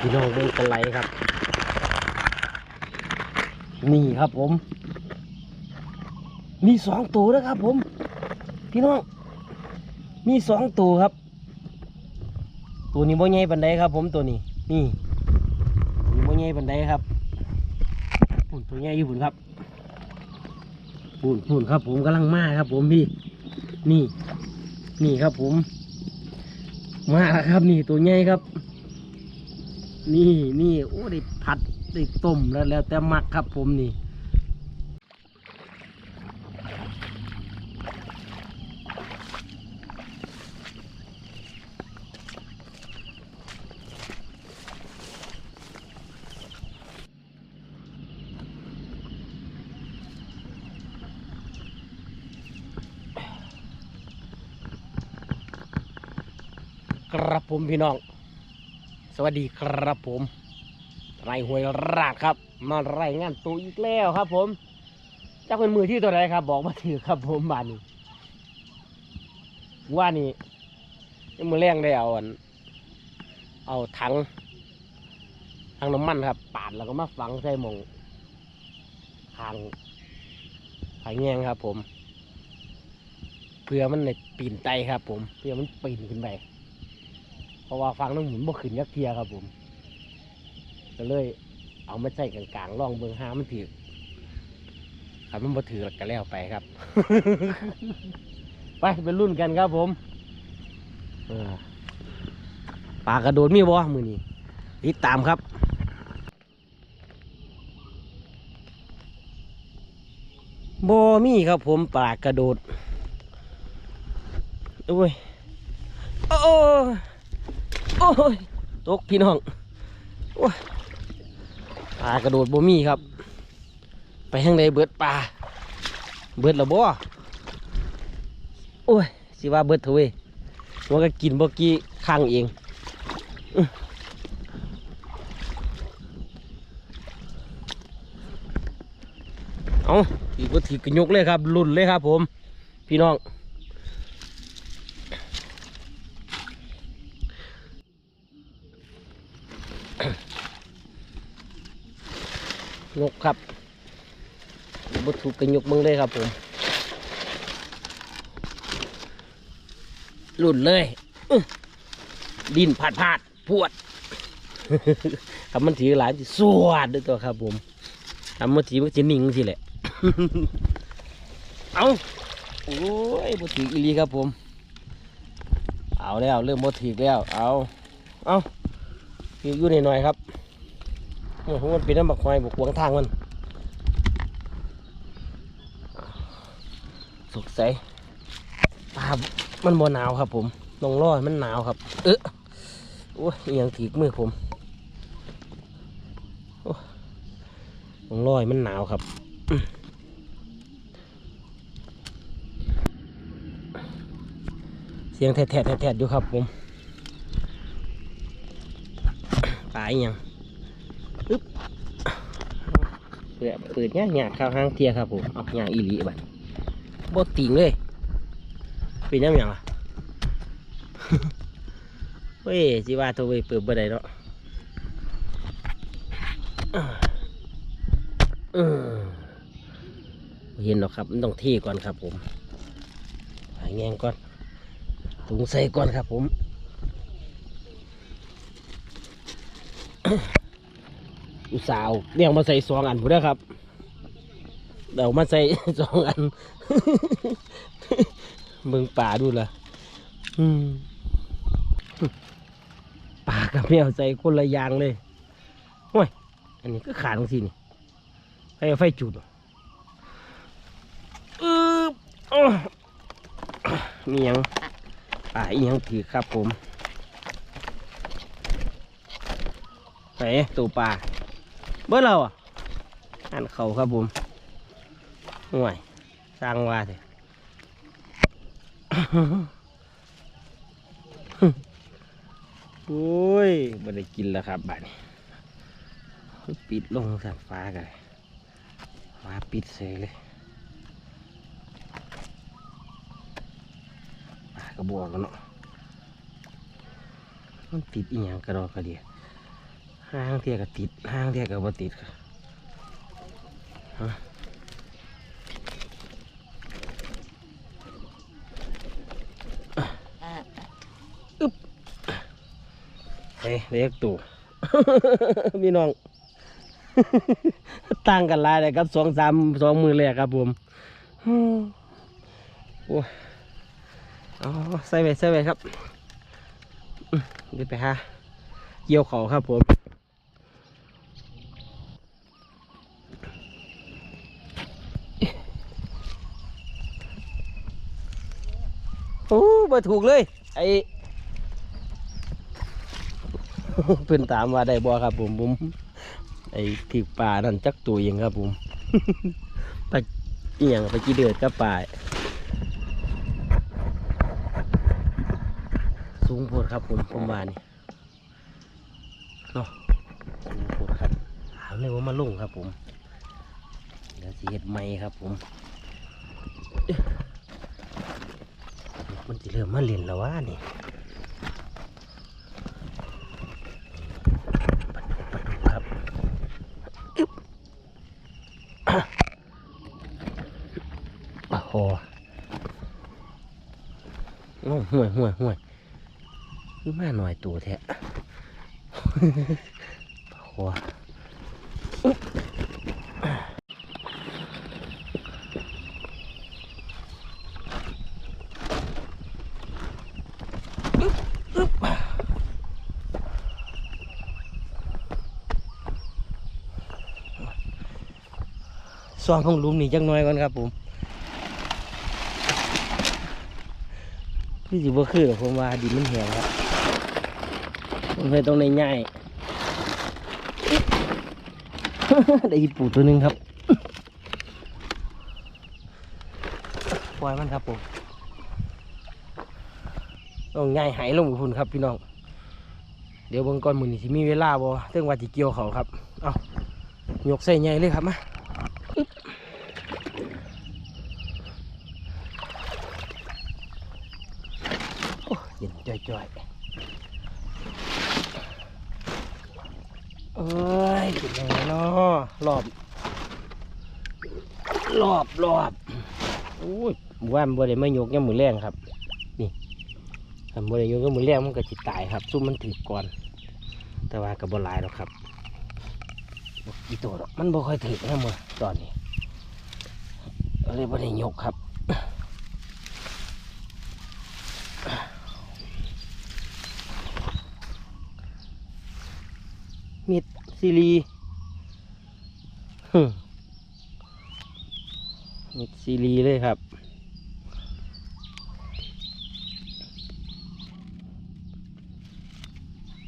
พี่น้องเบิ่งกันไหลครับ นี่ครับผม มีสองตัวนะครับ ผม พี่น้อง มีสองตัวครับ ตัวนี้บ่ใหญ่ปันไดครับ ผมตัวนี้นี่ตัวบ่ใหญ่ปันไดครับปุ่นตัวใหญ่อยู่ปุ่นครับปุ่นปุ่นครับ ผมกำลังมาครับ ผมพี่ นี่ นี่ครับผม มาแล้วครับ นี่ตัวใหญ่ครับ นี่นี่โอ้ได้ผัดได้ต้มแล้วแล้วแต่มักครับผมนี่ครับผมพี่น้อง สวัสดีครับผมไรหวยราดครับ มารายงานตัวอีกแล้วครับ ผมจะเป็นมือที่ตัวไหนครับ บอกมาถือครับผมบานนี้ว่านี่มือแรงได้เอาอันเอาถังถังน้ำมันครับ ปาดแล้วก็มาฝังใส่หมองทางผายแงงครับ ผมเพื่อมันในปีนไตครับ ผมเพื่อมันปีนขึ้นไป เพราะว่าฟังน้ำหมุนบ่ขึ้นยักเทียครับผม ก็เลย เอามาใส่กลางๆล่องเบิงหามันถือถ้ามันบ่ถือก็แล้วไปครับ ไปไปรุ่นกันครับผมปลากระโดดมีบ่มือนี้ติดตามครับบ่มีครับผมปลากระโดดโอ้ย โอ้ โอ้ยตกพี่น้องโอ้ยปลากระโดดบ่มีครับ ไปทางใดเบิดปลาเบิดและบ่โอ้ยสิว่าเบิดเถอะเว้ยมันก็กินบ่กี่ข้างเองเอาอีกบ่ถือกระยกเลยครับ ลุ่นเลยครับผม พี่น้อง ยกครับบถูกกันยกมึงเลยครับผมหลุดเลยดินผาดผาดพวดคำมันถือหลานสวดด้วยตัวครับผมคำมันถือมันจะนิ่งสิแหละเอาโอ้ยบถืออีลีครับผม เอาแล้วเริ่มบถือแล้ว เอาเอายู่อยู่หน่อยๆครับ โอ้โหมันเป็นน้ำบักควายบกขวงทางมันสกใสปลามันบ่หนาวครับ ผมลงล่อมันหนาวครับ เออโอ้ยอิหยังถีกมือผมโอ้ลงล่อยมันหนาวครับเสียงแทะแทะแทะแทะอยู่ครับผมปลาอหยัง เเปิดเปิดยากยากข้าวห้างเทียครับผมเอาหยางอีหลีบัดบดติงเลยเป็นยังไงล่ะเฮ้ยจีว่าตัวเว้ยเปิดบ่ได้เนาะเห็นหรอครับมันต้องเที่ก่อนครับผมหายแงงก่อนถุงใส่ก่อนครับผม อุตสาห์เอาเรียงมาใส่สองอันผมนะครับเดี๋ยวมาใส่สองอันเบิ่งป่าดูละป่ากับแมวใส่คนละอย่างเลยโอ้ยอันนี้ก็ขาดตรงสินี่ไฟไฟจุดอือโอ้มีหยังป่าอีหยังถือครับผมไหนตัวป่า เมื่อเราอะอันเขาครับผมห่วยสร้างว่าเถอะโอ้ยไม่ได้กินแล้วครับบ้านนี้ปิดลงสันฟ้ากันฟ้าปิดเสยเลยกระบอกกันเนาะมันติดอีหยังกระดอกกระเดีย ห้างเทียกับติดห้างเทียกับบ่ติดครับฮะอึ๊บเฮ้ยเรียกตู่พี่น้องต่างกันหลายเลยครับสองสามสองมือแรกครับผมโอ้เอาใส่ไปใส่ไปครับเดี๋ยวไปหาเกี่ยวเขาครับผมาถูกเลย ไอเพื่อนถามว่าได้บ่ครับผมผมไอ้ที่ป่านั่นจักตัวเองครับผมไปเอียงไปกี่เดือดกับป่าสูงโพดครับผมผมว่านี่เนาะสูงโพดครับถามเลยว่ามาลงครับผมเดี๋ยวสีเห็ดไม้ครับผม มันจะเริ่มมาเล่นแล้ววะนี่ปลาดุกปดุกครับอึ๊บโอ้โหโอ้ห่วยห่วยห่วยนี่มาหน่อยตัวแท้โอ้โหอ ซองของหลุมนี่จังน้อยก่อนครับผมพี่สิบ่คือหรอกผมว่าดินมันแห้งครับผมไปตรงในง่าย ได้อีปูตัวหนึ่งครับปล่อยมันครับผมต้องง่ายหายลงคุณครับพี่น้อง เดี๋ยวเบิ่งก่อนมือนี่สิมีเวลาบ่เรื่องว่าจิเกี่ยวเขาครับ เอายกใส่ใหญ่เลยครับมาอึ๊บโอ้เย็น จ่อยเอ้ยเป็นยังไงเนาะรอบรอบรอบโอ้ยว่ามันบ่ได้มายกยังมือแรงครับ นี่ถ้าบ่ได้ยกยังมือแรงมันก็จิตตายครับ ซุ่มมันถือก่อน แต่ว่าก็บ่หลายหรอกครับบ่กี่ตัวมันบ่ค่อยถือนะมือตอนนี้เลยบ่ได้ยกครับ มิด ซีรีฮึ่มมิดซีรีเลยครับ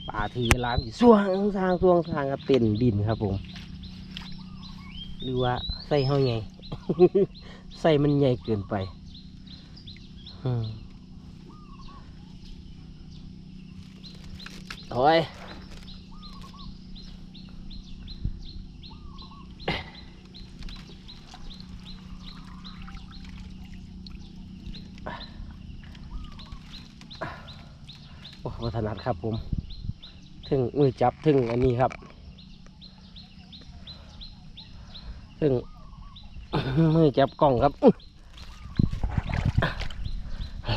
ป่าทีล้างอยู่ส่วงทางส่วงทางกับเต็นดินครับผม หรือว่าใส่เฮาใหญ่ใส่มันใหญ่เกินไปอืมโอ้ย โอ้วัฒนัดครับผม ถึงมือจับถึงอันนี้ครับ ถึงมือจับกล่องครับ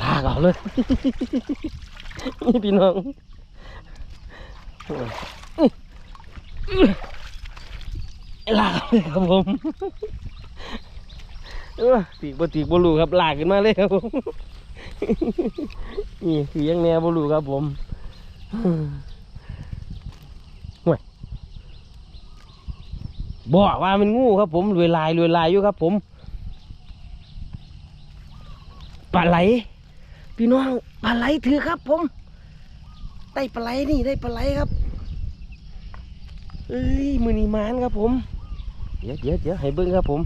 ลากเอาเลยนี่พี่น้องโอ้ยอื้ออื้อลากเลยครับผม เออตีกบ่ตีกบ่รู้ครับลากขึ้นมาเลยครับผมนี่คือยังแนวบ่รู้ครับผมบอกว่ามันงูครับผมรวยลายรวยลายอยู่ครับผมปลาไหล พี่น้องปลาไหลถือครับผม ได้ปลาไหลนี่ได้ปลาไหลครับเอ้ยมือนีมานครับผม เดี๋ยวเดี๋ยวเดี๋ยวให้เบิ้งครับผม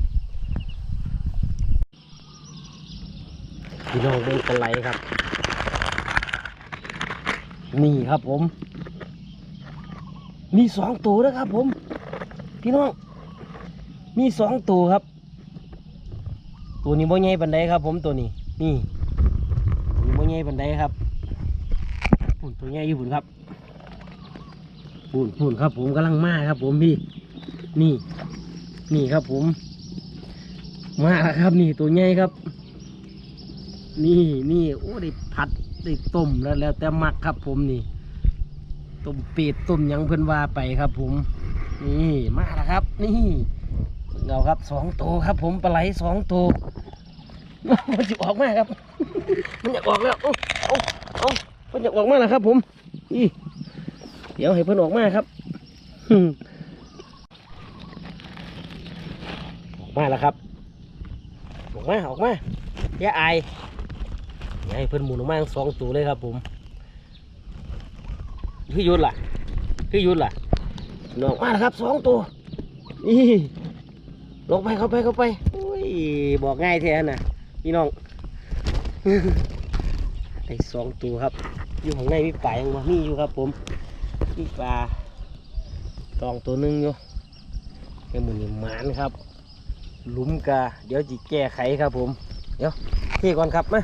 พี่น้องเบิ้งปลาไหลครับ นี่ครับผม มีสองตัวนะครับผม พี่น้อง มีสองตัวครับ ตัวนี้บ่ใหญ่ปันไดครับ ผมตัวนี้ นี่ตัวนี้บ่ใหญ่ปันไดครับปุ่นตัวใหญ่อยู่ปุ่นครับพูนพูนครับ ผมกำลังมาครับ ผมพี่ นี่ นี่ครับผม มาแล้วครับ นี่ตัวใหญ่ครับ นี่นี่โอ้ได้ผัดได้ต้มแล้วแล้วแต่มักครับผมนี่ต้มเป็ดต้มยังเพิ่อนว่าไปครับ ผม นี่มาแล้วครับ นี่เงาครับสองตัวครับ ผมปลาไหลสองตัวมันจะออกมาครับมันอยากออกแล้วเอาเอาเอามันอยากออกมาแล้วครับ ผมนี่เดี๋ยวให้เพิ่นออกมาครับออกมาแล้วครับออกมาออกมาอย่าอาย ให้เพิ่นหมุนออกมาทั้งสองตัวเลยครับผมคือยุดล่ะคือยุดล่ะนออกมาแล้วครับสองตัวนี่ลงไปเข้าไปเข้าไปโอ้ยบอกง่ายแท้น่ะพี่น้องไอ้สองตัวครับ อยู่ข้างในมีปลายังบ่มีอยู่ครับ ผมมีปลาตองตัวหนึงอยู่ไอ้หมุนนี่หมานครับหลุมกาเดี๋ยวจีแก้ไขครับผม เดี๋ยวเทก่อนครับมา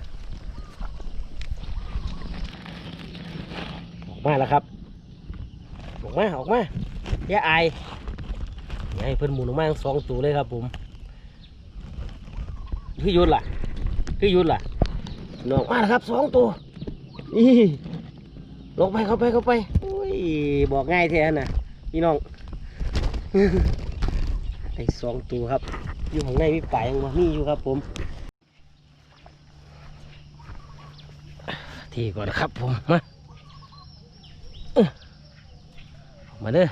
ออก มาแล้วครับ ออกมาออกมาอย่าอายอย่าให้เพิ่นหมุนออกมาทั้งสองตัวเลยครับ ผมคือยุดล่ะคือยุดล่ะนออกมาแล้วครับสองตัวนี่ลงไปเข้าไปเข้าไปโอ้ยบอกง่ายแท้น่ะพี่น้องไอ้สองตัวครับ อยู่ข้างในมีปลายังบ่มีอยู่ครับ ผมทีก่อนครับผมมาเอ้อออก มาเด้อ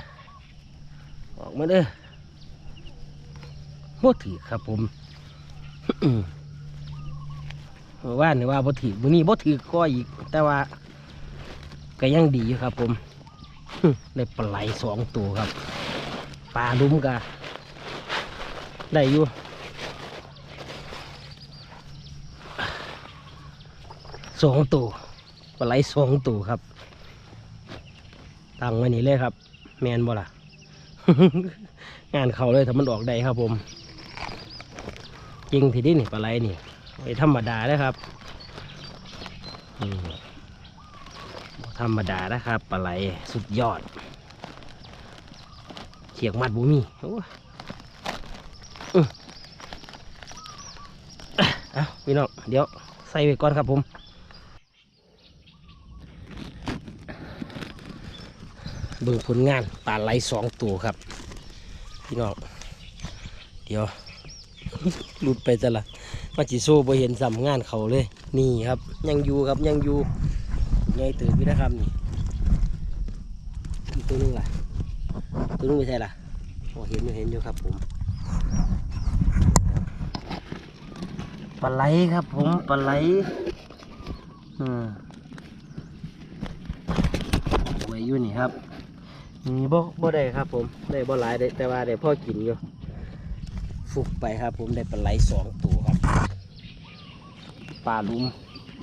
ออกมาเด้อบ่ถือครับผมว่านนี่ว่าบ่ถือมือนี้บ่ถือก็อีก แต่ว่าก็ยังดีอยู่ครับผมได้ปลาไหลสองตัวครับปลาดุมกะได้อยู่สองตัวปลาไหลสองตัวครับตั้งไว้นี่เลยครับ แมนบ่ล่ะ งานเขาเลยถ้ามันออกได้ครับผมจริงทีนี้นี่ปลาไหลนี่ไม่ธรรมดาเลยครับอืมธรรมดานะครับปลาไหลสุดยอดเขียกมัดบุมีโอ้เอาพี่น้องเดี๋ยวใส่ไว้ก่อนครับผม เบิ่งผลงานปลาไหลสองตัวครับ พี่น้องเดี๋ยวหลุดไปจะละมาจิโซ่บ่เห็นสำงานเขาเลย นี่ครับ ยังอยู่ครับยังอยู่ใหญ่ตื่นพี่นะครับนี่ตัวนึงล่ะตัวนึงไม่ใช่ล่ะโอ้เห็นอยู่เห็นอยู่ครับผมปลาไหลครับผมปลาไหลอืมไว้อยู่นี่ครับ บ่บ่ได้ครับ ผมได้บ่หลายได้แต่ว่าได้พ่อกินอยู่ฟุกไปครับ ผมได้ปลาไหลสองตัวครับปลาลุม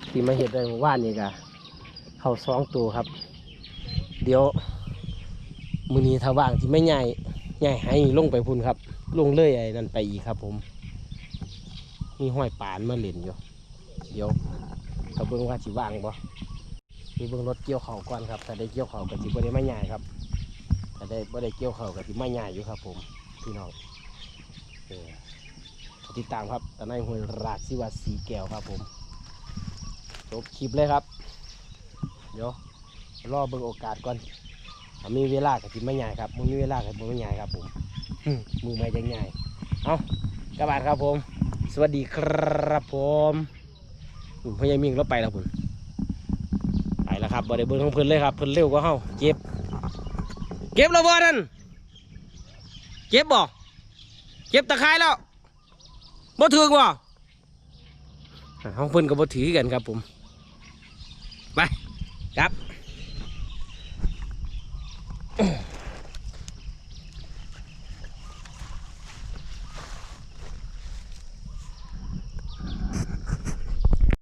ที่มาเห็ดได้เมื่อว่านนี่กะเขาสองตัวครับ เดี๋ยวมือนี้ถ้าว่างที่ไม่ใหญ่ใหญ่ให้ลงไปพุ่นครับ ลงเลยไอ้นั่นไปอีกครับ ผม มีห้อยปานมาเล่นอยู่เดี๋ยวเขาเบิ่งว่าสิว่างบ่มีเบิ่งรถเกี่ยวเขาก่อนครับถ้าได้เกี่ยวเขาวก็สิบ่ได้ไมาใหญ่ครับ ถ้าได้บ่ได้เกี่ยวเข่าวก็สิมาใหญ่อยู่ครับ ผมพี่น้องเออติดตามครับตอนนี้ห้วยราชสิวัสีแก้วครับ ผมจบคลิปเลยครับ เดี๋ยวรอเบิ่งโอกาสก่อนมีเวลาก็สิมาใหญ่ครับมึงมีเวลาก็บ่มาใหญ่ครับผมมือไม่จังใหญ่เอากระบาดครับผม สวัสดีครับผมผมพยายามมิงรถไปแล้วผมไปแล้วครับบริเบิร์ของเพิ่นเลยครับ เพิ่นเร็วกว่าเฮาเก็บ ก็บแล้วบ่นั่นเก็บบ่เก็บตะไคร้แล้วบ่ถึงบ่อ่องเพิ่นก็บ่ถือกันครับผม ไป ครับ